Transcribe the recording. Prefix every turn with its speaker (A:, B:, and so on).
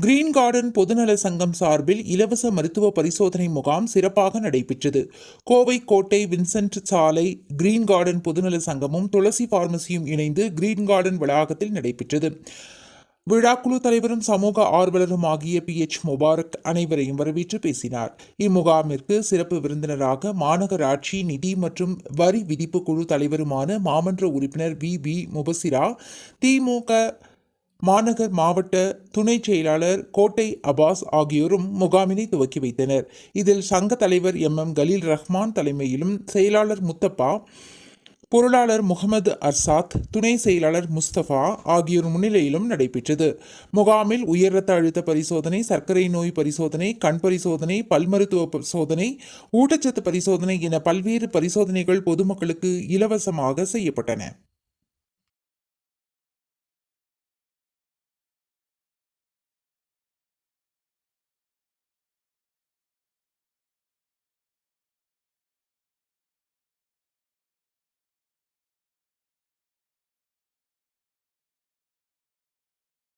A: Green garden பொதுநல சங்கம் சார்பில் இலவச மருத்துவ பரிசோதனை முகாம் சிறப்பாக நடைபெற்றது. கோவை கோட்டை வின்சென்ட் சாலை கிரீன் கார்டன் பொதுநல சங்கமும் துளசி பார்மசியும் இணைந்து கிரீன் கார்டன் வளாகத்தில் நடைபெற்றது. விழாக்குழு தலைவரும் சமூக ஆர்வலரும் ஆகிய பி. எச். முபாரக் அனைவரையும் வரவேற்று பேசினார். இம்முகாமிற்கு சிறப்பு விருந்தினராக மாநகராட்சி நிதி மற்றும் வரி விதிப்பு குழு தலைவருமான மாமன்ற உறுப்பினர் வி. பி முபசிரா திமுக மாநகர் மாவட்ட துணை செயலாளர் கோட்டை அபாஸ் ஆகியோரும் முகாமினை துவக்கி வைத்தனர். இதில் சங்க தலைவர் எம். எம். கலீல் ரஹ்மான் தலைமையிலும் செயலாளர் முத்தப்பா பொருளாளர் முகமது அர்சாத் துணை செயலாளர் முஸ்தபா ஆகியோர் முன்னிலையிலும் நடைபெற்றது. முகாமில் உயர் ரத்த அழுத்த பரிசோதனை சர்க்கரை நோய் பரிசோதனை கண் பரிசோதனை பல் மருத்துவ பரிசோதனை ஊட்டச்சத்து பரிசோதனை என பல்வேறு பரிசோதனைகள் பொதுமக்களுக்கு இலவசமாக செய்யப்பட்டன.